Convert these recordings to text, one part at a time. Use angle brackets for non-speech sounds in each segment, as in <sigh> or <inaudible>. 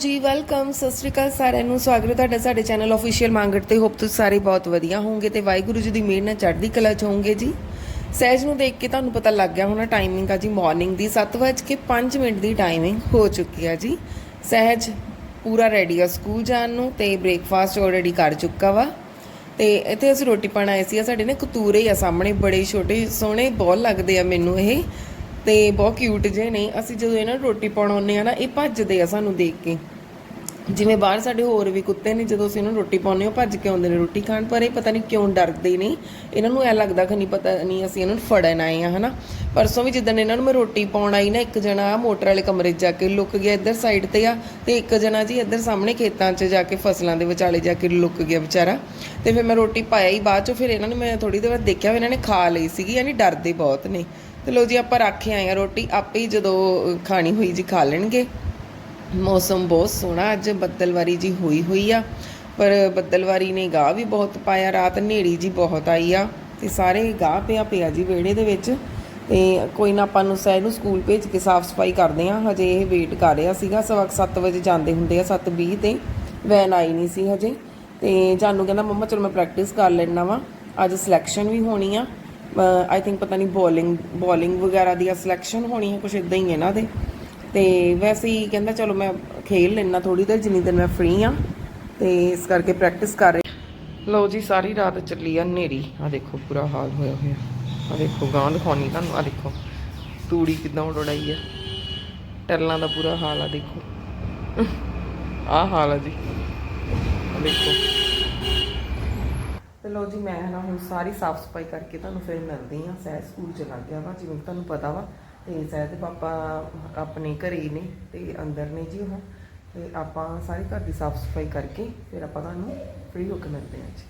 ਜੀ ਵੈਲਕਮ ਸਤਿ ਸ਼੍ਰੀ ਅਕਾਲ ਸਾਰਿਆਂ ਨੂੰ। ਸਵਾਗਤ ਹੈ ਤੁਹਾਡਾ ਸਾਡੇ ਚੈਨਲ ਅਫੀਸ਼ੀਅਲ ਮੰਗਟ ਤੇ ਹੋਪ ਤੁਸੀਂ ਸਾਰੇ ਬਹੁਤ ਵਧੀਆ ਹੋਵੋਗੇ ਤੇ ਵਾਹਿਗੁਰੂ ਜੀ ਦੀ ਮਿਹਰ ਨਾਲ ਚੜ੍ਹਦੀ ਕਲਾ ਚ ਹੋਵੋਗੇ ਜੀ। ਸਹਿਜ ਨੂੰ ਦੇਖ ਕੇ ਤੁਹਾਨੂੰ ਪਤਾ ਲੱਗ ਗਿਆ ਹੋਣਾ ਟਾਈਮਿੰਗ ਆ ਜੀ ਮਾਰਨਿੰਗ ਦੀ 7:05 ਮਿੰਟ ਦੀ ਟਾਈਮਿੰਗ ਹੋ ਚੁੱਕੀ ਆ ਜੀ। ਸਹਿਜ ਪੂਰਾ ਰੈਡੀ ਆ ਸਕੂਲ ਜਾਣ ਨੂੰ ਤੇ ਬ੍ਰੇਕਫਾਸਟ ਆਲਰੇਡੀ ਕਰ ਚੁੱਕਾ ਵਾ। ਤੇ ਇੱਥੇ ਅਸੀਂ ਰੋਟੀ ਪਾਣ ਆਏ ਸੀ। ਆ ਸਾਡੇ ਨੇ ਕਤੂਰੇ ਆ ਸਾਹਮਣੇ, ਬੜੇ ਛੋਟੇ ਸੋਹਣੇ ਬਹੁਤ ਲੱਗਦੇ ਆ ਮੈਨੂੰ ਇਹ। ਤੇ ਬਹੁਤ ਕਿਊਟ ਜੇ ਨੇ। ਅਸੀਂ ਜਦੋਂ ਇਹਨਾਂ ਨੂੰ ਰੋਟੀ ਪਾਉਣ ਆਉਂਦੇ ਆ ਨਾ, ਇਹ ਭੱਜਦੇ ਆ ਸਾਨੂੰ ਦੇਖ ਕੇ। ਜਿਵੇਂ ਬਾਹਰ ਸਾਡੇ ਹੋਰ ਵੀ ਕੁੱਤੇ ਨੇ, ਜਦੋਂ ਅਸੀਂ ਇਹਨਾਂ ਨੂੰ ਰੋਟੀ ਪਾਉਂਦੇ ਹਾਂ, ਉਹ ਭੱਜ ਕੇ ਆਉਂਦੇ ਨੇ ਰੋਟੀ ਖਾਣ, ਪਰ ਇਹ ਪਤਾ ਨਹੀਂ ਕਿਉਂ ਡਰਦੇ ਨੇ। ਇਹਨਾਂ ਨੂੰ ਐ ਲੱਗਦਾ ਕਿ ਨਹੀਂ ਪਤਾ ਨਹੀਂ ਅਸੀਂ ਇਹਨਾਂ ਨੂੰ ਫੜਨ ਆਏ ਆ ਹਨਾ। ਪਰਸੋਂ ਵੀ ਜਿੱਦਣ ਇਹਨਾਂ ਨੂੰ ਮੈਂ ਰੋਟੀ ਪਾਉਣ ਆਈ ਨਾ, ਇੱਕ ਜਣਾ ਮੋਟਰ ਵਾਲੇ ਕਮਰੇ 'ਚ ਜਾ ਕੇ ਲੁੱਕ ਗਿਆ ਇੱਧਰ ਸਾਈਡ ਤੇ ਆ, ਤੇ ਇੱਕ ਜਣਾ ਜੀ ਇੱਧਰ ਸਾਹਮਣੇ ਖੇਤਾਂ 'ਚ ਜਾ ਕੇ ਫਸਲਾਂ ਦੇ ਵਿਚਾਲੇ ਜਾ ਕੇ ਲੁੱਕ ਗਿਆ ਵਿਚਾਰਾ। ਤੇ ਫਿਰ ਮੈਂ ਰੋਟੀ ਪਾਇਆ ਹੀ ਬਾਅਦ 'ਚੋਂ, ਫਿਰ ਇਹਨਾਂ ਨੇ ਮੈਂ ਥੋੜੀ ਦੇਰ ਬਾਅਦ ਦੇਖਿਆ ਇਹਨਾਂ ਨੇ ਖਾ ਲਈ ਸੀਗੀ, ਯਾਨੀ ਡਰਦੇ ਬਹੁਤ ਨੇ। ਤੇ ਲੋ ਜੀ, ਆਪਾਂ ਰੱਖੇ ਆਏ ਆ ਰੋਟੀ। ਆਪੇ ਹੀ ਜਦੋਂ ਖਾਣੀ ਹੋਈ ਜੀ ਖਾ ਲੈਣਗੇ। ਮੌਸਮ ਬਹੁਤ ਸੋਹਣਾ, ਅੱਜ ਬੱਦਲਵਾਰੀ ਜੀ ਹੋਈ ਹੋਈ ਆ। ਪਰ ਬੱਦਲਵਾਰੀ ਨੇ ਗਾਹ ਵੀ ਬਹੁਤ ਪਾਇਆ, ਰਾਤ ਹਨੇਰੀ ਜੀ ਬਹੁਤ ਆਈ ਆ। ਤੇ ਸਾਰੇ ਗਾਹ ਪਿਆ ਪਿਆ ਜੀ ਵਿਹੜੇ ਦੇ ਵਿੱਚ। ਤੇ ਕੋਈ ਨਾ ਆਪਾਂ ਨੂੰ ਸਹਿ ਨੂੰ ਸਕੂਲ ਭੇਜ ਕੇ ਸਾਫ਼ ਸਫ਼ਾਈ ਕਰਦੇ ਆ ਹਜੇ ਇਹ ਵੇਟ ਕਰ ਰਿਹਾ ਸੀਗਾ, ਸਵਾ 7 ਵਜੇ ਜਾਂਦੇ ਹੁੰਦੇ ਆ 7:20 ਤੇ। ਵੈਨ ਆਈ ਨਹੀਂ ਸੀ ਹਜੇ। ਤੇ ਜਾਨੂ ਕਹਿੰਦਾ, ਮੰਮਾ, ਚਲੋ ਮੈਂ ਪ੍ਰੈਕਟਿਸ ਕਰ ਲੈਣਾ ਵਾ। ਅੱਜ ਸਿਲੈਕਸ਼ਨ ਵੀ ਹੋਣੀ ਆ। ਆਈ ਥਿੰਕ ਪਤਾ ਨਹੀਂ ਬੋਲਿੰਗ ਬੋਲਿੰਗ ਵਗੈਰਾ ਦੀ ਸਿਲੈਕਸ਼ਨ ਹੋਣੀ ਹੈ ਕੁਝ ਇਦਾਂ ਹੀ ਹੈ ਇਹਨਾਂ ਦੇ। ਤੇ ਵੈਸੇ ਹੀ ਕਹਿੰਦਾ, ਚਲੋ ਮੈਂ ਖੇਲ ਲੈਣਾ ਥੋੜੀ ਦੇਰ, ਜਿੰਨੀ ਦਿਨ ਮੈਂ ਫ੍ਰੀ ਆ ਤੇ ਇਸ ਕਰਕੇ ਪ੍ਰੈਕਟਿਸ ਕਰ ਰਹੀ। ਲਓ ਜੀ, ਸਾਰੀ ਰਾਤ ਚੱਲੀ ਆ ਹਨੇਰੀ। ਆ ਦੇਖੋ, ਪੂਰਾ ਹਾਲ ਹੋਇਆ ਹੋਇਆ। ਆ ਦੇਖੋ ਗਾਂ ਦਿਖਾਉਣੀ ਤੁਹਾਨੂੰ ਆ ਦੇਖੋ। ਤੂੜੀ ਕਿਦਾਂ ਉਡਾਈ ਆ। ਟੱਲਾਂ ਦਾ ਪੂਰਾ ਹਾਲ ਆ, ਦੇਖੋ। ਆ ਹਾਲ ਆ ਜੀ। ਦੇਖੋ। ਤੇ ਲਓ ਜੀ, ਮੈਂ ਨਾ ਹੁਣ ਸਾਰੀ ਸਾਫ਼ ਸਫ਼ਾਈ ਕਰਕੇ ਤੁਹਾਨੂੰ ਫਿਰ ਮਿਲਦੀ ਆ ਸਹਿ ਸਕੂਲ ਚ ਲੱਗ ਗਿਆ ਵਾ, ਜਿਵੇਂ ਤੁਹਾਨੂੰ ਪਤਾ ਵਾ। ਤੇ ਸਹਿ ਦੇ ਪਾਪਾ ਆਪਣੇ ਘਰੇ ਨੇ ਤੇ ਅੰਦਰ ਨੇ ਜੀ ਉਹ। ਤੇ ਆਪਾਂ ਸਾਰੀ ਘਰ ਦੀ ਸਾਫ਼ ਸਫ਼ਾਈ ਕਰਕੇ ਫਿਰ ਆਪਾਂ ਤੁਹਾਨੂੰ ਫ੍ਰੀ ਹੋ ਕੇ ਮਿਲਦੇ ਆ ਜੀ।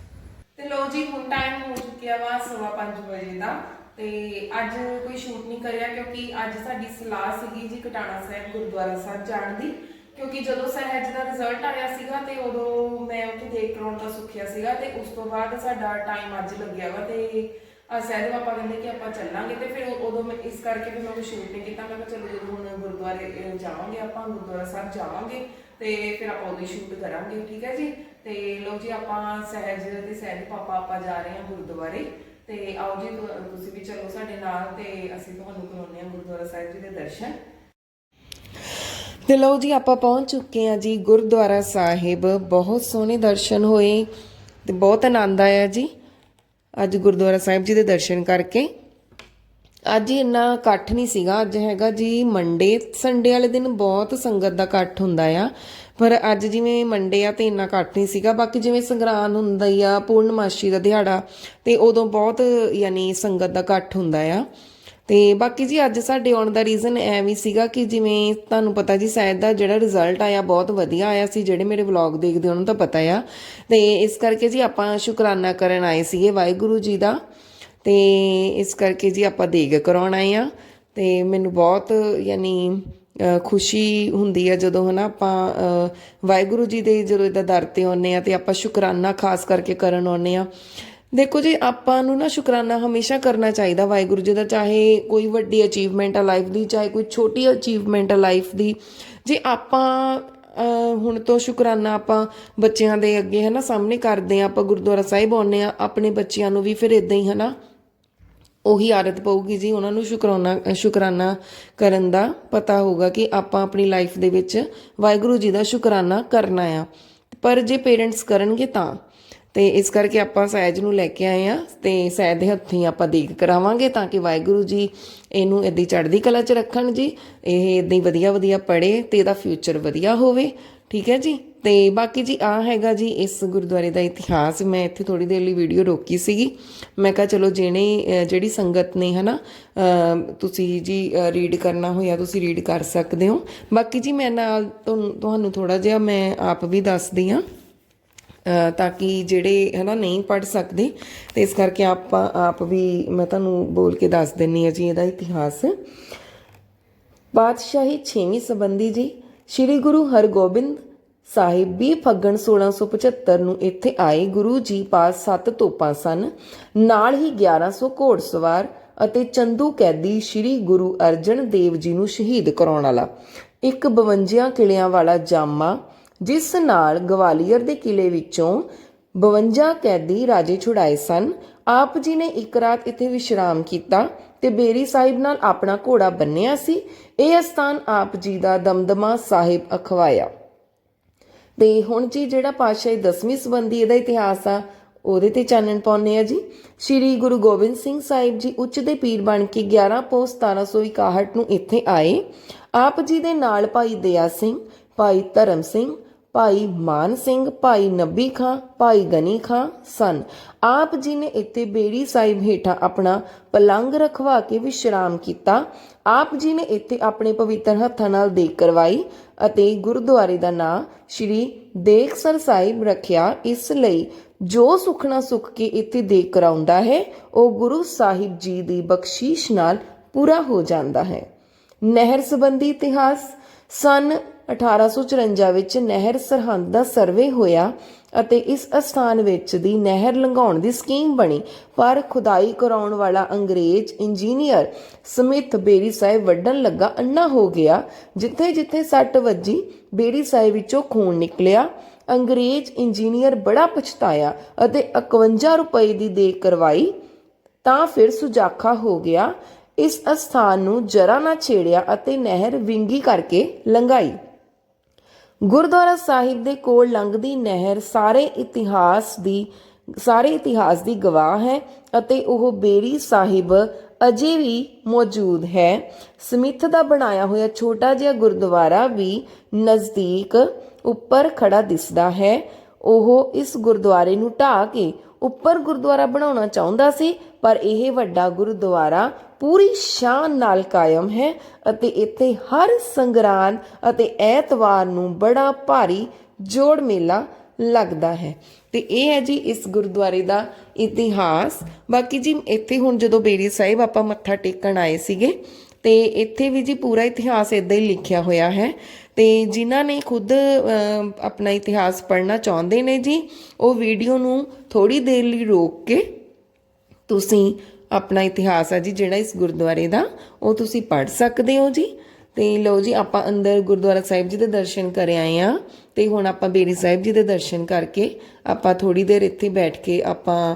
ਤੇ ਲੋ ਜੀ, ਹੁਣ ਟਾਈਮ ਹੋ ਚੁੱਕਿਆ ਵਾ 5:30 ਵਜੇ ਦਾ। ਤੇ ਅੱਜ ਕੋਈ ਸ਼ੂਟ ਨਹੀਂ ਕਰਿਆ ਕਿਉਂਕਿ ਅੱਜ ਸਾਡੀ ਸਲਾਹ ਸੀਗੀ ਜੀ ਕਟਾਣਾ ਸਾਹਿਬ ਗੁਰਦੁਆਰਾ ਸਾਹਿਬ ਜਾਣ ਦੀ। ਕਿਉਂਕਿ ਜਦੋਂ ਸਹਿਜ ਦਾ ਰਿਜ਼ਲਟ ਆਇਆ ਸੀਗਾ ਤੇ ਉਦੋਂ ਮੈਂ ਉੱਥੇ ਦੇਖ ਕਰਾਉਣ ਦਾ ਸੁੱਖਿਆ ਸੀਗਾ ਤੇ ਉਸ ਤੋਂ ਬਾਅਦ ਸਾਡਾ ਟਾਈਮ ਅੱਜ ਲੱਗਿਆ ਵਾ ਤੇ ਆ ਸਹਿਜ ਪਾਪਾ ਕਹਿੰਦੇ ਕਿ ਆਪਾਂ ਚੱਲਾਂਗੇ ਤੇ ਫਿਰ ਉਦੋਂ ਮੈਂ ਇਸ ਕਰਕੇ ਫਿਰ ਮੈਂ ਕੋਈ ਸ਼ੂਟ ਨਹੀਂ ਕੀਤਾ। ਮੈਂ ਕਿਹਾ ਚਲੋ ਜਦੋਂ ਹੁਣ ਗੁਰਦੁਆਰੇ ਅਹ, ਜਾਵਾਂਗੇ ਆਪਾਂ ਗੁਰਦੁਆਰਾ ਸਾਹਿਬ ਜਾਵਾਂਗੇ ਤੇ ਫਿਰ ਆਪਾਂ ਉਦੋਂ ਸ਼ੂਟ ਕਰਾਂਗੇ ਠੀਕ ਹੈ ਜੀ? ਤੇ ਲਓ ਜੀ ਆਪਾਂ ਸਹਿਜ ਤੇ ਸਹਿਜ ਪਾਪਾ ਆਪਾਂ ਜਾ ਰਹੇ ਹਾਂ ਗੁਰਦੁਆਰੇ ਤੇ ਆਓ ਜੀ ਤੁ- ਤੁਸੀਂ ਵੀ ਚਲੋ ਸਾਡੇ ਨਾਲ ਤੇ ਅਸੀਂ ਤੁਹਾਨੂੰ ਕਰਾਉਂਦੇ ਹਾਂ ਗੁਰਦੁਆਰਾ ਸਾਹਿਬ ਜੀ ਦੇ ਦਰਸ਼ਨ। ਤੇ ਲਓ ਜੀ, ਆਪਾਂ ਪਹੁੰਚ ਚੁੱਕੇ ਹਾਂ ਜੀ ਗੁਰਦੁਆਰਾ ਸਾਹਿਬ। ਬਹੁਤ ਸੋਹਣੇ ਦਰਸ਼ਨ ਹੋਏ ਤੇ ਬਹੁਤ ਆਨੰਦ ਆਇਆ ਜੀ ਅੱਜ ਗੁਰਦੁਆਰਾ ਸਾਹਿਬ ਜੀ ਦੇ ਦਰਸ਼ਨ ਕਰਕੇ। ਅੱਜ ਇੰਨਾ ਇਕੱਠ ਨਹੀਂ ਸੀਗਾ, ਅੱਜ ਹੈਗਾ ਜੀ ਮੰਡੇ ਸੰਡੇ ਵਾਲੇ ਦਿਨ ਬਹੁਤ ਸੰਗਤ ਦਾ ਇਕੱਠ ਹੁੰਦਾ ਆ। ਪਰ ਅੱਜ ਜਿਵੇਂ ਮੰਡੇ ਆ ਤੇ ਇੰਨਾ ਇਕੱਠ ਨਹੀਂ ਸੀਗਾ, ਬਾਕੀ ਜਿਵੇਂ ਸੰਗਰਾਂਦ ਹੁੰਦਾ ਹੀ ਆ, ਪੂਰਨਮਾਸ਼ੀ ਦਾ ਦਿਹਾੜਾ ਤੇ ਉਦੋਂ ਬਹੁਤ ਯਾਨੀ ਸੰਗਤ ਦਾ ਇਕੱਠ ਹੁੰਦਾ ਆ। ਤੇ ਬਾਕੀ ਜੀ ਅੱਜ ਸਾਡੇ ਆਉਣ ਦਾ ਰੀਜ਼ਨ ਐ ਵੀ ਸੀਗਾ ਕਿ ਜਿਵੇਂ ਤੁਹਾਨੂੰ ਪਤਾ ਜੀ ਸ਼ਾਇਦ ਦਾ ਜਿਹੜਾ ਰਿਜ਼ਲਟ ਆਇਆ ਬਹੁਤ ਵਧੀਆ ਆਇਆ ਸੀ, ਜਿਹੜੇ ਮੇਰੇ ਵਲੌਗ ਦੇਖਦੇ ਉਹਨਾਂ ਨੂੰ ਤਾਂ ਪਤਾ ਆ। ਤੇ ਇਸ ਕਰਕੇ ਜੀ ਆਪਾਂ ਸ਼ੁਕਰਾਨਾ ਕਰਨ ਆਏ ਸੀਗੇ ਵਾਹਿਗੁਰੂ ਜੀ ਦਾ। ਤੇ ਇਸ ਕਰਕੇ ਜੀ ਆਪਾਂ ਦੇਗ ਕਰਾਉਣ ਆਏ ਆ। ਤੇ ਮੈਨੂੰ ਬਹੁਤ ਯਾਨੀ ਖੁਸ਼ੀ ਹੁੰਦੀ ਆ ਜਦੋਂ ਹਨਾ ਆਪਾਂ ਵਾਹਿਗੁਰੂ ਜੀ ਦੇ ਜਦੋਂ ਇਦਾਂ ਦਰ ਤੇ ਆਉਂਦੇ ਆ ਤੇ ਆਪਾਂ ਸ਼ੁਕਰਾਨਾ ਖਾਸ ਕਰਕੇ ਕਰਨ ਆਉਂਦੇ ਆ। ਦੇਖੋ ਜੀ, ਆਪਾਂ ਨੂੰ ਨਾ ਸ਼ੁਕਰਾਨਾ ਹਮੇਸ਼ਾ ਕਰਨਾ ਚਾਹੀਦਾ ਵਾਹਿਗੁਰੂ ਜੀ ਦਾ, ਚਾਹੇ ਕੋਈ ਵੱਡੀ ਅਚੀਵਮੈਂਟ ਆ ਲਾਈਫ ਦੀ, ਚਾਹੇ ਕੋਈ ਛੋਟੀ ਅਚੀਵਮੈਂਟ ਆ ਲਾਈਫ ਦੀ। ਜੇ ਆਪਾਂ ਹੁਣ ਤੋਂ ਸ਼ੁਕਰਾਨਾ ਆਪਾਂ ਬੱਚਿਆਂ ਦੇ ਅੱਗੇ ਹੈ ਨਾ ਸਾਹਮਣੇ ਕਰਦੇ ਆ ਆਪਾਂ ਗੁਰਦੁਆਰਾ ਸਾਹਿਬ ਆਉਂਦੇ ਆ ਆਪਣੇ ਬੱਚਿਆਂ ਨੂੰ ਵੀ ਫਿਰ ਇਦਾਂ ਹੀ ਹੈ ਨਾ ਉਹੀ ਆਦਤ ਪਊਗੀ ਜੀ, ਉਹਨਾਂ ਨੂੰ ਸ਼ੁਕਰਾਨਾ ਸ਼ੁਕਰਾਨਾ ਕਰਨ ਦਾ ਪਤਾ ਹੋਊਗਾ ਕਿ ਆਪਾਂ ਆਪਣੀ ਲਾਈਫ ਦੇ ਵਿੱਚ ਵਾਹਿਗੁਰੂ ਜੀ ਦਾ ਸ਼ੁਕਰਾਨਾ ਕਰਨਾ ਆ। ਪਰ ਜੇ ਪੇਰੈਂਟਸ ਕਰਨਗੇ ਤਾਂ ਤੇ ਇਸ ਕਰਕੇ ਆਪਾਂ ਸਹਿਜ ਨੂੰ ਲੈ ਕੇ ਆਏ ਆ ਤੇ ਸਹਿਜ ਦੇ ਹੱਥੀਂ ਆਪਾਂ ਦੇਖ ਕਰਾਵਾਂਗੇ ਤਾਂ ਕਿ ਵਾਹਿਗੁਰੂ ਜੀ ਇਹਨੂੰ ਇਦਾਂ ਚੜ੍ਹਦੀ ਕਲਾ 'ਚ ਰੱਖਣ ਜੀ ਇਹ ਇਦਾਂ ਹੀ ਵਧੀਆ ਵਧੀਆ ਪੜ੍ਹੇ ਤੇ ਇਹਦਾ ਫਿਊਚਰ ਵਧੀਆ ਹੋਵੇ ਠੀਕ ਹੈ ਜੀ? ਤੇ ਬਾਕੀ ਜੀ ਆ ਹੈਗਾ ਜੀ ਇਸ ਗੁਰਦੁਆਰੇ ਦਾ ਇਤਿਹਾਸ ਮੈਂ ਇੱਥੇ ਥੋੜੀ ਦੇਰ ਲਈ ਵੀਡੀਓ ਰੋਕੀ ਸੀਗੀ। ਮੈਂ ਕਿਹਾ ਚਲੋ ਜਿਹਨੇ ਜਿਹੜੀ ਸੰਗਤ ਨੇ ਹਨਾ ਅਹ, ਤੁਸੀਂ ਜੀ ਰੀਡ ਕਰਨਾ ਹੋਇਆ ਤੁਸੀਂ ਰੀਡ ਕਰ ਸਕਦੇ ਹੋ। ਬਾਕੀ ਜੀ ਮੈਂ ਨਾਲ ਤੁਹਾਨੂੰ- ਤੁਹਾਨੂੰ ਥੋੜਾ ਜਿਹਾ ਮੈਂ ਆਪ ਵੀ ਦੱਸਦੀ ਆ ਤਾਂ ਕਿ ਜਿਹੜੇ ਹੈ ਨਾ ਨਹੀਂ ਪੜ ਸਕਦੇ। ਤੇ ਇਸ ਕਰਕੇ ਆਪਾਂ, ਆਪ ਵੀ ਮੈਂ ਤੁਹਾਨੂੰ ਬੋਲ ਕੇ ਦੱਸ ਦਿੰਨੀ ਆ ਜੀ, ਇਹਦਾ ਇਤਿਹਾਸ। ਬਾਦਸ਼ਾਹੀ 6ਵੀਂ ਸੰਬੰਧੀ ਜੀ, ਸ੍ਰੀ ਗੁਰੂ ਹਰਗੋਬਿੰਦ ਸਾਹਿਬ 20 ਫੱਗਣ 1675 ਨੂੰ ਇੱਥੇ ਆਏ। ਗੁਰੂ ਜੀ ਪਾਸ ਸੱਤ ਤੋਪਾਂ ਸਨ। ਨਾਲ ਹੀ 1100 ਘੋੜਸਵਾਰ ਅਤੇ ਚੰਦੂ ਕੈਦੀ ਸ੍ਰੀ ਗੁਰੂ ਅਰਜਨ ਦੇਵ ਜੀ ਨੂੰ ਸ਼ਹੀਦ ਕਰਾਉਣ ਵਾਲਾ। ਇੱਕ 52 ਕਿਲਿਆਂ ਵਾਲਾ ਜਾਮਾ ਜਿਸ ਨਾਲ ਗਵਾਲੀਅਰ ਦੇ ਕਿਲੇ ਵਿੱਚੋਂ 52 ਕੈਦੀ ਰਾਜੇ ਛੁਡਾਏ ਸਨ। ਆਪ ਜੀ ਨੇ ਇੱਕ ਰਾਤ ਇੱਥੇ ਵਿਸ਼ਰਾਮ ਕੀਤਾ ਤੇ ਬੇਰੀ ਸਾਹਿਬ ਨਾਲ ਆਪਣਾ ਘੋੜਾ ਬੰਨਿਆ ਸੀ। ਇਹ ਸਥਾਨ ਆਪ ਜੀ ਦਾ ਦਮਦਮਾ ਸਾਹਿਬ ਅਖਵਾਇਆ। ਤੇ ਹੁਣ ਜੀ ਜਿਹੜਾ ਪਾਤਸ਼ਾਹੀ ਦਸਵੀਂ ਸੰਬੰਧੀ ਇਹਦਾ ਇਤਿਹਾਸ ਆ, ਉਹਦੇ ਤੇ ਚਾਨਣ ਪਾਉਂਦੇ ਆ ਜੀ। ਸ੍ਰੀ ਗੁਰੂ ਗੋਬਿੰਦ ਸਿੰਘ ਸਾਹਿਬ ਜੀ ਉੱਚ ਦੇ ਪੀਰ ਬਣ ਕੇ 11 ਪੋਸ 1761 ਨੂੰ ਇੱਥੇ ਆਏ। ਆਪ ਜੀ ਦੇ ਨਾਲ ਭਾਈ ਦਇਆ ਸਿੰਘ, ਭਾਈ ਧਰਮ ਸਿੰਘ ਭਾਈ ਮਾਨ ਸਿੰਘ, ਭਾਈ ਨੱਬੀ ਖਾਂ, ਭਾਈ ਗਨੀ ਖਾਂ ਸਨ। ਆਪ ਜੀ ਨੇ ਇੱਥੇ ਬੇੜੀ ਸਾਹਿਬ ਹੇਠਾਂ ਆਪਣਾ ਪਲੰਗ ਰਖਵਾ ਕੇ ਵਿਸ਼ਰਾਮ ਕੀਤਾ। ਆਪ ਜੀ ਨੇ ਇੱਥੇ ਆਪਣੇ ਪਵਿੱਤਰ ਹੱਥਾਂ ਨਾਲ ਦੇਖ ਕਰਵਾਈ ਅਤੇ ਗੁਰਦੁਆਰੇ ਦਾ ਨਾਂ ਸ਼੍ਰੀ ਦੇਖਸਰ ਸਾਹਿਬ ਰੱਖਿਆ। ਇਸ ਲਈ ਜੋ ਸੁਖਣਾ ਸੁਖ ਕੇ ਇੱਥੇ ਦੇਖ ਕਰਾਉਂਦਾ ਹੈ, ਉਹ ਗੁਰੂ ਸਾਹਿਬ ਜੀ ਦੀ ਬਖਸ਼ੀਸ਼ ਨਾਲ ਪੂਰਾ ਹੋ ਜਾਂਦਾ ਹੈ। ਨਹਿਰ ਸੰਬੰਧੀ ਇਤਿਹਾਸ। ਸਨ 1854 ਵਿੱਚ ਨਹਿਰ ਸਰਹੰਦ ਦਾ ਸਰਵੇ ਹੋਇਆ ਅਤੇ ਇਸ ਅਸਥਾਨ ਵਿੱਚ ਦੀ ਨਹਿਰ ਲੰਘਾਉਣ ਦੀ ਸਕੀਮ ਬਣੀ। ਪਰ ਖੁਦਾਈ ਕਰਾਉਣ ਵਾਲਾ ਅੰਗਰੇਜ਼ ਇੰਜੀਨੀਅਰ ਸਮਿਥ ਬੇਰੀ ਸਾਹਿਬ ਵੱਢਣ ਲੱਗਾ ਅੰਨਾ ਹੋ ਗਿਆ, ਜਿੱਥੇ ਜਿੱਥੇ ਸੱਟ ਵੱਜੀ, ਬੇਰੀ ਸਾਹਿਬ ਵਿੱਚੋਂ ਖੂਨ ਨਿਕਲਿਆ। ਅੰਗਰੇਜ਼ ਇੰਜੀਨੀਅਰ ਬੜਾ ਪਛਤਾਇਆ ਅਤੇ 51 ਰੁਪਏ ਦੀ ਦੇ ਕਰਵਾਈ, ਤਾਂ ਫਿਰ ਸੁਜਾਖਾ ਹੋ ਗਿਆ। ਇਸ ਅਸਥਾਨ ਨੂੰ ਜਰਾ ਨਾ ਛੇੜਿਆ ਅਤੇ ਨਹਿਰ ਵਿੰਗੀ ਕਰਕੇ ਲੰਘਾਈ। ਗੁਰਦੁਆਰਾ ਸਾਹਿਬ ਦੇ ਕੋਲ ਲੰਘਦੀ ਨਹਿਰ ਸਾਰੇ ਇਤਿਹਾਸ ਦੀ, ਸਾਰੇ ਇਤਿਹਾਸ ਦੀ ਗਵਾਹ ਹੈ ਅਤੇ ਉਹ ਬੇਰੀ ਸਾਹਿਬ ਅਜੇ ਵੀ ਮੌਜੂਦ ਹੈ। ਸਮਿਥ ਦਾ ਬਣਾਇਆ ਹੋਇਆ ਛੋਟਾ ਜਿਹਾ ਗੁਰਦੁਆਰਾ ਵੀ ਨਜ਼ਦੀਕ ਉੱਪਰ ਖੜਾ ਦਿਸਦਾ ਹੈ। ਉਹ ਇਸ ਗੁਰਦੁਆਰੇ ਨੂੰ ਢਾਹ ਕੇ ਉੱਪਰ ਗੁਰਦੁਆਰਾ ਬਣਾਉਣਾ ਚਾਹੁੰਦਾ ਸੀ, ਪਰ ਇਹ ਵੱਡਾ ਗੁਰਦੁਆਰਾ ਪੂਰੀ ਸ਼ਾਨ ਨਾਲ ਕਾਇਮ ਹੈ ਅਤੇ ਇੱਥੇ ਹਰ ਸੰਗਰਾਂਦ ਅਤੇ ਐਤਵਾਰ ਨੂੰ ਬੜਾ ਭਾਰੀ ਜੋੜ ਮੇਲਾ ਲੱਗਦਾ ਹੈ। ਤੇ ਇਹ ਹੈ ਜੀ ਇਸ ਗੁਰਦੁਆਰੇ ਦਾ ਇਤਿਹਾਸ। ਬਾਕੀ ਜੀ ਇੱਥੇ ਹੁਣ ਜਦੋਂ ਬੇਰੀ ਸਾਹਿਬ ਆਪਾਂ ਮੱਥਾ ਟੇਕਣ ਆਏ ਸੀਗੇ, ਤੇ ਇੱਥੇ ਵੀ ਜੀ ਪੂਰਾ ਇਤਿਹਾਸ ਇਦਾਂ ਹੀ ਲਿਖਿਆ ਹੋਇਆ ਹੈ। ਤੇ ਜਿਨ੍ਹਾਂ ਨੇ ਖੁਦ ਆਪਣਾ ਇਤਿਹਾਸ ਪੜ੍ਹਨਾ ਚਾਹੁੰਦੇ ਨੇ ਜੀ, ਉਹ ਵੀਡੀਓ ਨੂੰ ਥੋੜੀ ਦੇਰ ਲਈ ਰੋਕ ਕੇ ਤੁਸੀਂ ਆਪਣਾ ਇਤਿਹਾਸ ਆ ਜੀ, ਜਿਹੜਾ ਇਸ ਗੁਰਦੁਆਰੇ ਦਾ, ਉਹ ਤੁਸੀਂ ਪੜ੍ਹ ਸਕਦੇ ਹੋ ਜੀ। ਤੇ ਲਓ ਜੀ, ਆਪਾਂ ਅੰਦਰ ਗੁਰਦੁਆਰਾ ਸਾਹਿਬ ਜੀ ਦੇ ਦਰਸ਼ਨ ਕਰ ਆਏ ਆ ਤੇ ਹੁਣ ਆਪਾਂ ਬੇਰੀ ਸਾਹਿਬ ਜੀ ਦੇ ਦਰਸ਼ਨ ਕਰਕੇ ਆਪਾਂ ਥੋੜੀ ਦੇਰ ਇੱਥੇ ਬੈਠ ਕੇ ਆਪਾਂ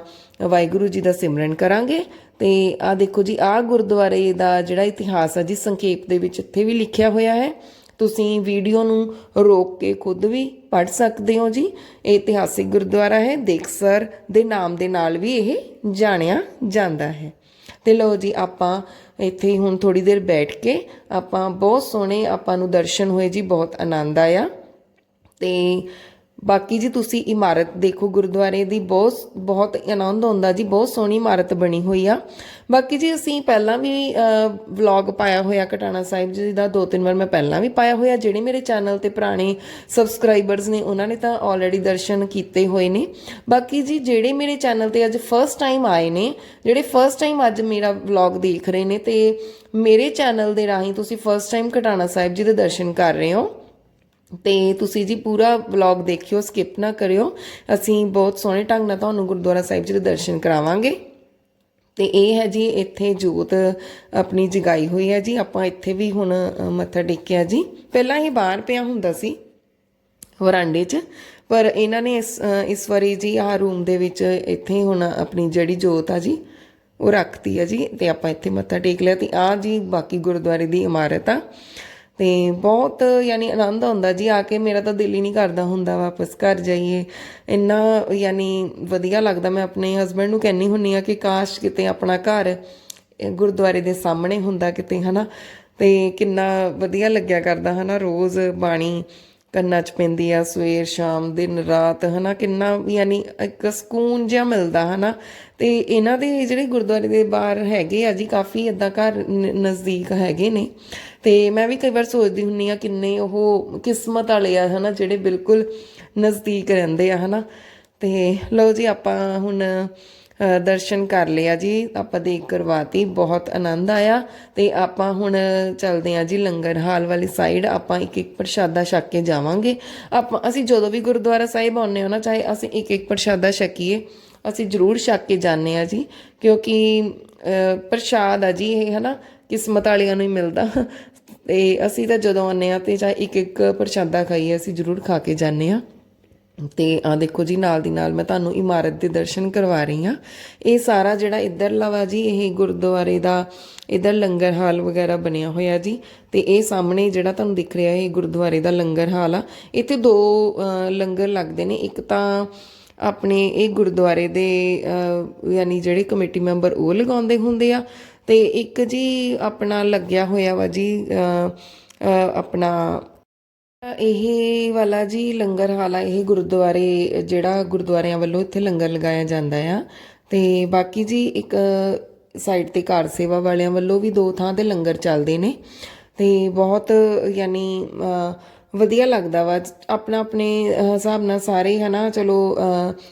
ਵਾਹਿਗੁਰੂ ਜੀ ਦਾ ਸਿਮਰਨ ਕਰਾਂਗੇ। ਤੇ ਆ ਦੇਖੋ ਜੀ ਆ ਗੁਰਦੁਆਰੇ ਦਾ ਜਿਹੜਾ ਇਤਿਹਾਸ ਆ ਜੀ, ਸੰਖੇਪ ਦੇ ਵਿੱਚ ਇੱਥੇ ਵੀ ਲਿਖਿਆ ਹੋਇਆ ਹੈ। ਤੁਸੀਂ ਵੀਡੀਓ ਨੂੰ ਰੋਕ ਕੇ ਖੁਦ ਵੀ ਪੜ੍ਹ ਸਕਦੇ ਹੋ ਜੀ। ਇਹ ਇਤਿਹਾਸਿਕ ਗੁਰਦੁਆਰਾ ਹੈ। ਦੇਖਸਰ ਦੇ ਨਾਮ ਦੇ ਨਾਲ ਵੀ ਇਹ ਜਾਣਿਆ ਜਾਂਦਾ ਹੈ। ਤੇ ਲਓ ਜੀ, ਆਪਾਂ ਇੱਥੇ ਹੁਣ ਥੋੜੀ ਦੇਰ ਬੈਠ ਕੇ ਆਪਾਂ ਬਹੁਤ ਸੋਹਣੇ ਆਪਾਂ ਨੂੰ ਦਰਸ਼ਨ ਹੋਏ ਜੀ, ਬਹੁਤ ਆਨੰਦ ਆਇਆ। ਤੇ ਬਾਕੀ ਜੀ ਤੁਸੀਂ ਇਮਾਰਤ ਦੇਖੋ, ਗੁਰਦੁਆਰੇ ਦੀ ਬਹੁਤ ਬਹੁਤ ਆਨੰਦ ਆਉਂਦਾ ਜੀ, ਬਹੁਤ ਸੋਹਣੀ ਇਮਾਰਤ ਬਣੀ ਹੋਈ ਆ। ਬਾਕੀ ਜੀ ਅਸੀਂ ਪਹਿਲਾਂ ਵੀ ਵਲੌਗ ਪਾਇਆ ਹੋਇਆ ਕਟਾਣਾ ਸਾਹਿਬ ਜੀ ਦਾ, ਦੋ ਤਿੰਨ ਵਾਰ ਮੈਂ ਪਹਿਲਾਂ ਵੀ ਪਾਇਆ ਹੋਇਆ। ਜਿਹੜੇ ਮੇਰੇ ਚੈਨਲ ਤੇ ਪੁਰਾਣੇ ਸਬਸਕ੍ਰਾਈਬਰਸ ਨੇ, ਉਹਨਾਂ ਨੇ ਤਾਂ ਆਲਰੇਡੀ ਦਰਸ਼ਨ ਕੀਤੇ ਹੋਏ ਨੇ। ਬਾਕੀ ਜੀ ਜਿਹੜੇ ਮੇਰੇ ਚੈਨਲ ਤੇ ਅੱਜ ਫਰਸਟ ਟਾਈਮ ਆਏ ਨੇ, ਜਿਹੜੇ ਫਰਸਟ ਟਾਈਮ ਅੱਜ ਮੇਰਾ ਵਲੌਗ ਦੇਖ ਰਹੇ ਨੇ, ਤੇ ਮੇਰੇ ਚੈਨਲ ਦੇ ਰਾਹੀਂ ਤੁਸੀਂ ਫਰਸਟ ਟਾਈਮ ਕਟਾਣਾ ਸਾਹਿਬ ਜੀ ਦੇ ਦਰਸ਼ਨ ਕਰ ਰਹੇ ਹੋ। ਤੇ ਤੁਸੀਂ ਜੀ ਪੂਰਾ ਵਲੌਗ ਦੇਖਿਓ ਸਕਿਪ ਨਾ ਕਰਿਓ। ਅਸੀਂ ਬਹੁਤ ਸੋਹਣੇ ਢੰਗ ਨਾਲ ਤੁਹਾਨੂੰ ਗੁਰਦੁਆਰਾ ਸਾਹਿਬ ਜੀ ਦੇ ਦਰਸ਼ਨ ਕਰਾਵਾਂਗੇ। ਤੇ ਇਹ ਹੈ ਜੀ, ਇੱਥੇ ਜੋਤ ਆਪਣੀ ਜਗਾਈ ਹੋਈ ਹੈ ਜੀ। ਆਪਾਂ ਇੱਥੇ ਵੀ ਹੁਣ ਮੱਥਾ ਟੇਕਿਆ ਜੀ। ਪਹਿਲਾਂ ਹੀ ਬਾਹਰ ਪਿਆ ਹੁੰਦਾ ਸੀ, ਵਰਾਂਡੇ 'ਚ। ਪਰ ਇਹਨਾਂ ਨੇ ਇਸ ਇਸ ਵਾਰੀ ਜੀ ਆਹ ਰੂਮ ਦੇ ਵਿੱਚ ਇੱਥੇ ਹੁਣ ਆਪਣੀ ਜਿਹੜੀ ਜੋਤ ਆ ਜੀ, ਉਹ ਰੱਖਤੀ ਆ ਜੀ। ਤੇ ਆਪਾਂ ਇੱਥੇ ਮੱਥਾ ਟੇਕ ਲਿਆ। ਤੇ ਆਹ ਜੀ ਬਾਕੀ ਗੁਰਦੁਆਰੇ ਦੀ ਇਮਾਰਤ ਆ। ਤੇ ਬਹੁਤ, ਯਾਨੀ ਆਨੰਦ ਆਉਂਦਾ ਜੀ, ਆ ਕੇ ਮੇਰਾ ਤਾਂ ਦਿਲ ਹੀ ਨਹੀਂ ਕਰਦਾ ਹੁੰਦਾ ਵਾਪਸ ਘਰ ਜਾਈਏ। ਇੰਨਾ, ਯਾਨੀ ਵਧੀਆ ਲੱਗਦਾ, ਮੈਂ ਆਪਣੇ ਹਸਬੰਡ ਨੂੰ ਕਹਿੰਨੀ ਹੁੰਨੀ ਆ ਕਿ ਕਾਸ਼ ਕਿਤੇ ਆਪਣਾ ਘਰ ਗੁਰਦੁਆਰੇ ਦੇ ਸਾਹਮਣੇ ਹੁੰਦਾ ਕਿਤੇ, ਹਨਾ? ਤੇ ਕਿੰਨਾ ਵਧੀਆ ਲੱਗਿਆ ਕਰਦਾ, ਹਨਾ? ਰੋਜ਼ ਬਾਣੀ ਕੰਨਾਂ 'ਚ ਪੈਂਦੀ ਆ ਸਵੇਰ, ਸ਼ਾਮ, ਦਿਨ, ਰਾਤ, ਹਨਾ, ਕਿੰਨਾ ਯਾਨੀ ਇੱਕ ਸਕੂਨ ਜਿਹਾ ਮਿਲਦਾ, ਹਨਾ। ਤੇ ਇਹਨਾਂ ਦੇ ਜਿਹੜੇ ਗੁਰਦੁਆਰੇ ਦੇ ਬਾਹਰ ਹੈਗੇ ਆ ਜੀ, ਕਾਫੀ ਇਦਾਂ ਘਰ ਨ- ਨਜ਼ਦੀਕ ਹੈਗੇ ਨੇ। ਤੇ ਮੈਂ ਵੀ ਕਈ ਵਾਰ ਸੋਚਦੀ ਹੁੰਨੀ ਆ ਕਿੰਨੇ ਉਹ ਕਿਸਮਤ ਵਾਲੇ ਆ, ਹਨਾ, ਜਿਹੜੇ ਬਿਲਕੁਲ ਨਜ਼ਦੀਕ ਰਹਿੰਦੇ ਆ, ਹਨਾ। ਤੇ ਲਓ ਜੀ, ਆਪਾਂ ਹੁਣ ਦਰਸ਼ਨ ਕਰ ਲਿਆ ਜੀ। ਆਪਾਂ ਦੇਖ ਕਰਵਾਤੀ, ਬਹੁਤ ਆਨੰਦ ਆਇਆ। ਤੇ ਆਪਾਂ ਹੁਣ ਚੱਲਦੇ ਆ ਜੀ ਲੰਗਰ ਹਾਲ ਵਾਲੀ ਸਾਈਡ ਆਪਾਂ ਇੱਕ ਇੱਕ ਪ੍ਰਸ਼ਾਦਾ ਛਕ ਕੇ ਜਾਵਾਂਗੇ। ਆਪਾਂ, ਅਸੀਂ ਜਦੋਂ ਵੀ ਗੁਰਦੁਆਰਾ ਸਾਹਿਬ ਆਉਂਦੇ ਹਾਂ ਨਾ, ਚਾਹੇ ਅਸੀਂ ਇੱਕ ਇੱਕ ਪ੍ਰਸ਼ਾਦਾ ਛਕੀਏ, ਅਸੀਂ ਜ਼ਰੂਰ ਛਕ ਕੇ ਜਾਂਦੇ ਆ ਜੀ। ਕਿਉਂਕਿ ਪ੍ਰਸ਼ਾਦ ਆ ਜੀ ਇਹ, ਹਨਾ, ਕਿਸਮਤ ਵਾਲਿਆਂ ਨੂੰ ਹੀ ਮਿਲਦਾ। ਤੇ ਅਸੀਂ ਤਾਂ ਜਦੋਂ ਆਉਂਦੇ ਆ ਤੇ ਚਾਹੇ ਇੱਕ ਇੱਕ ਪ੍ਰਸ਼ਾਦਾ ਖਾਈਏ, ਅਸੀਂ ਜ਼ਰੂਰ ਖਾ ਕੇ ਜਾਂਦੇ ਆ ਤੇ ਆ ਦੇਖੋ ਜੀ, ਨਾਲ ਦੀ ਨਾਲ ਮੈਂ ਤੁਹਾਨੂੰ ਇਮਾਰਤ ਦੇ ਦਰਸ਼ਨ ਕਰਵਾ ਰਹੀ ਹਾਂ। ਇਹ ਸਾਰਾ ਜਿਹੜਾ ਇੱਧਰਲਾ ਵਾ ਜੀ, ਇਹ ਗੁਰਦੁਆਰੇ ਦਾ ਇੱਧਰ ਲੰਗਰ ਹਾਲ ਵਗੈਰਾ ਬਣਿਆ ਹੋਇਆ ਜੀ। ਤੇ ਇਹ ਸਾਹਮਣੇ ਜਿਹੜਾ ਤੁਹਾਨੂੰ ਦਿਖ ਰਿਹਾ, ਇਹ ਗੁਰਦੁਆਰੇ ਦਾ ਲੰਗਰ ਹਾਲ ਆ। ਇੱਥੇ ਦੋ ਲੰਗਰ ਲੱਗਦੇ ਨੇ। ਇੱਕ ਤਾਂ ਆਪਣੇ ਇਹ ਗੁਰਦੁਆਰੇ ਦੇ ਯਾਨੀ ਜਿਹੜੇ ਕਮੇਟੀ ਮੈਂਬਰ ਉਹ ਲਗਾਉਂਦੇ ਹੁੰਦੇ ਆ। ਤੇ ਇੱਕ ਜੀ ਆਪਣਾ ਲੱਗਿਆ ਹੋਇਆ ਵਾ ਜੀ ਆਪਣਾ ਇਹ ਵਾਲਾ ਜੀ ਲੰਗਰ ਹਾਲਾ ਇਹ ਗੁਰਦੁਆਰੇ, ਜਿਹੜਾ ਗੁਰਦੁਆਰਿਆਂ ਵੱਲੋਂ ਇੱਥੇ ਲੰਗਰ ਲਗਾਇਆ ਜਾਂਦਾ ਆ। ਤੇ ਬਾਕੀ ਜੀ ਇੱਕ ਸਾਈਡ ਤੇ ਕਾਰ ਸੇਵਾ ਵਾਲਿਆਂ ਵੱਲੋਂ ਵੀ ਦੋ ਥਾਂ ਤੇ ਲੰਗਰ ਚੱਲਦੇ ਨੇ। ਤੇ ਬਹੁਤ ਯਾਨੀ ਵਧੀਆ ਲੱਗਦਾ ਵਾ। ਆਪਣਾ ਆਪਣੇ ਹਿਸਾਬ ਨਾਲ ਸਾਰੇ ਹਨਾ, ਚਲੋ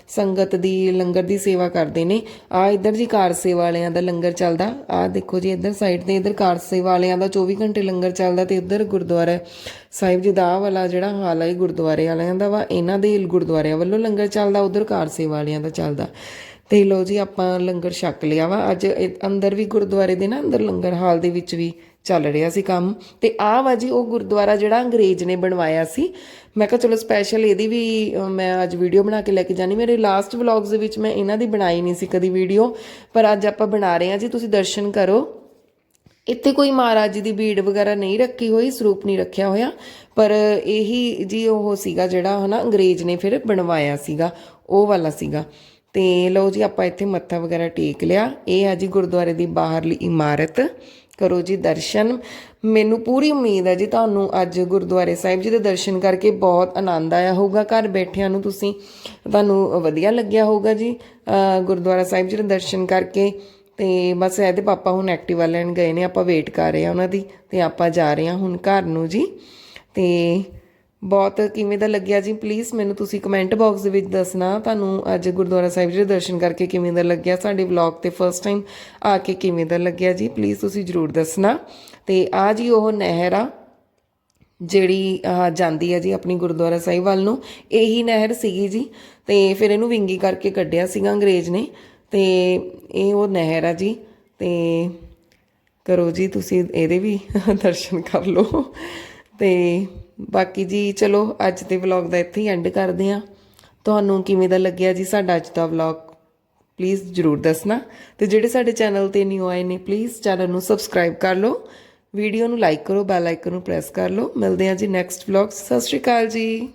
ਸੰਗਤ ਦੀ, ਲੰਗਰ ਦੀ ਸੇਵਾ ਕਰਦੇ ਨੇ। ਆ ਇੱਧਰ ਜੀ ਕਾਰ ਸੇਵਾ ਵਾਲਿਆਂ ਦਾ ਲੰਗਰ ਚੱਲਦਾ। ਆ ਦੇਖੋ ਜੀ ਇੱਧਰ ਸਾਈਡ ਤੇ ਇੱਧਰ ਕਾਰ ਸੇਵਾ ਵਾਲਿਆਂ ਦਾ 24 ਘੰਟੇ ਲੰਗਰ ਚੱਲਦਾ ਤੇ ਇੱਧਰ ਗੁਰਦੁਆਰਾ ਸਾਹਿਬ ਜੀ ਦਾ ਵਾਲਾ ਜਿਹੜਾ ਹਾਲ ਹੈ ਇਹ ਗੁਰਦੁਆਰੇ ਵਾਲਿਆਂ ਦਾ ਵਾ। ਇਹਨਾਂ ਦੇ ਗੁਰਦੁਆਰਿਆਂ ਵੱਲੋਂ ਲੰਗਰ ਚੱਲਦਾ, ਉਧਰ ਕਾਰ ਸੇਵਾ ਵਾਲਿਆਂ ਦਾ ਚੱਲਦਾ। ਤੇ ਲੋ ਜੀ ਆਪਾਂ ਲੰਗਰ ਛਕ ਲਿਆ ਵਾ। ਅੱਜ ਅੰਦਰ ਵੀ ਗੁਰਦੁਆਰੇ ਦੇ ਨਾ, ਅੰਦਰ ਲੰਗਰ ਹਾਲ ਦੇ ਵਿੱਚ ਵੀ ਚੱਲ ਰਿਹਾ ਸੀ ਕੰਮ। ਤੇ ਆਹ ਵਾ ਜੀ, ਉਹ ਗੁਰਦੁਆਰਾ ਜਿਹੜਾ ਅੰਗਰੇਜ਼ ਨੇ ਬਣਵਾਇਆ ਸੀ। ਮੈਂ ਕਿਹਾ ਚਲੋ ਸਪੈਸ਼ਲ ਇਹਦੀ ਵੀ ਮੈਂ ਅੱਜ ਵੀਡੀਓ ਬਣਾ ਕੇ ਲੈ ਕੇ ਜਾਣੀ। ਮੇਰੇ ਲਾਸਟ ਵਲੌਗਸ ਦੇ ਵਿੱਚ ਮੈਂ ਇਹਨਾਂ ਦੀ ਬਣਾਈ ਨਹੀਂ ਸੀ ਕਦੀ ਵੀਡੀਓ ਪਰ ਅੱਜ ਆਪਾਂ ਬਣਾ ਰਹੇ ਹਾਂ ਜੀ, ਤੁਸੀਂ ਦਰਸ਼ਨ ਕਰੋ। ਇੱਥੇ ਕੋਈ ਮਹਾਰਾਜ ਜੀ ਦੀ ਭੀੜ ਵਗੈਰਾ ਨਹੀਂ ਰੱਖੀ ਹੋਈ, ਸਰੂਪ ਨਹੀਂ ਰੱਖਿਆ ਹੋਇਆ। ਪਰ ਇਹੀ ਜੀ ਉਹ ਸੀਗਾ ਜਿਹੜਾ ਹਨਾ, ਅੰਗਰੇਜ਼ ਨੇ ਫਿਰ ਬਣਵਾਇਆ ਸੀਗਾ, ਉਹ ਵਾਲਾ ਸੀਗਾ। ਤੇ ਲਓ ਜੀ, ਆਪਾਂ ਇੱਥੇ ਮੱਥਾ ਵਗੈਰਾ ਟੇਕ ਲਿਆ। ਇਹ ਹੈ ਜੀ ਗੁਰਦੁਆਰੇ ਦੀ ਬਾਹਰਲੀ ਇਮਾਰਤ। ਕਰੋ ਜੀ ਦਰਸ਼ਨ। ਮੈਨੂੰ ਪੂਰੀ ਉਮੀਦ ਹੈ ਜੀ ਤੁਹਾਨੂੰ ਅੱਜ ਗੁਰਦੁਆਰੇ ਸਾਹਿਬ ਜੀ ਦੇ ਦਰਸ਼ਨ ਕਰਕੇ ਬਹੁਤ ਆਨੰਦ ਆਇਆ ਹੋਊਗਾ। ਘਰ ਬੈਠਿਆਂ ਨੂੰ ਤੁਸੀਂ, ਤੁਹਾਨੂੰ ਵਧੀਆ ਲੱਗਿਆ ਹੋਊਗਾ ਜੀ ਗੁਰਦੁਆਰਾ ਸਾਹਿਬ ਜੀ ਦੇ ਦਰਸ਼ਨ ਕਰਕੇ। ਤੇ ਬਸ ਇਹਦੇ ਪਾਪਾ ਹੁਣ ਐਕਟਿਵਾ ਲੈਣ ਗਏ ਨੇ, ਆਪਾਂ ਵੇਟ ਕਰ ਰਹੇ ਆ ਉਹਨਾਂ ਦੀ ਤੇ ਆਪਾਂ ਜਾ ਰਹੇ ਹਾਂ ਹੁਣ ਘਰ ਨੂੰ ਜੀ। ਤੇ ਬਹੁਤ ਕਿਵੇਂ ਦਾ ਲੱਗਿਆ ਜੀ? ਪਲੀਜ਼ ਮੈਨੂੰ ਤੁਸੀਂ ਕਮੈਂਟ ਬਾਕਸ ਦੇ ਵਿੱਚ ਦੱਸਣਾ। ਤੁਹਾਨੂੰ ਅੱਜ ਗੁਰਦੁਆਰਾ ਸਾਹਿਬ ਜੀ ਦੇ ਦਰਸ਼ਨ ਕਰਕੇ ਕਿਵੇਂ ਦਾ ਲੱਗਿਆ? ਸਾਡੇ ਵਲੌਗ ਤੇ ਫਸਟ ਟਾਈਮ ਆ ਕੇ ਕਿਵੇਂ ਦਾ ਲੱਗਿਆ ਜੀ? ਪਲੀਜ਼ ਤੁਸੀਂ ਜਰੂਰ ਦੱਸਣਾ। ਤੇ ਆ ਜੀ ਉਹ ਨਹਿਰ ਆ, ਜਿਹੜੀ ਜਾਂਦੀ ਹੈ ਜੀ ਆਪਣੀ ਗੁਰਦੁਆਰਾ ਸਾਹਿਬ ਵੱਲ ਨੂੰ। ਇਹੀ ਨਹਿਰ ਸੀਗੀ ਜੀ। ਤੇ ਫਿਰ ਇਹਨੂੰ ਵਿੰਗੀ ਕਰਕੇ ਕੱਢਿਆ ਸੀਗਾ ਅੰਗਰੇਜ਼ ਨੇ। ਤੇ ਇਹ ਉਹ ਨਹਿਰ ਆ ਜੀ। ਤੇ ਕਰੋ ਜੀ ਤੁਸੀਂ ਇਹਦੇ ਵੀ <laughs> ਦਰਸ਼ਨ ਕਰ ਲਓ। ਤੇ ਬਾਕੀ ਜੀ, ਚਲੋ, ਅੱਜ ਦੇ ਵਲੌਗ ਦਾ ਇੱਥੇ ਹੀ ਐਂਡ ਕਰਦੇ ਹਾਂ। ਤੁਹਾਨੂੰ ਕਿਵੇਂ ਦਾ ਲੱਗਿਆ ਜੀ ਸਾਡਾ ਅੱਜ ਦਾ ਵਲੌਗ ਪਲੀਜ਼ ਜਰੂਰ ਦੱਸਣਾ। ਤੇ ਜਿਹੜੇ ਸਾਡੇ ਚੈਨਲ ਤੇ ਨਿਊ ਆਏ ਨੇ ਪਲੀਜ਼ ਚੈਨਲ ਨੂੰ ਸਬਸਕ੍ਰਾਈਬ ਕਰ ਲਓ। ਵੀਡੀਓ ਨੂੰ ਲਾਈਕ ਕਰੋ ਬੈਲ ਆਈਕਨ ਨੂੰ ਪ੍ਰੈਸ ਕਰ ਲਓ। ਮਿਲਦੇ ਹਾਂ ਜੀ ਨੈਕਸਟ ਵਲੌਗ ਸਤਿ ਸ਼੍ਰੀ ਅਕਾਲ ਜੀ।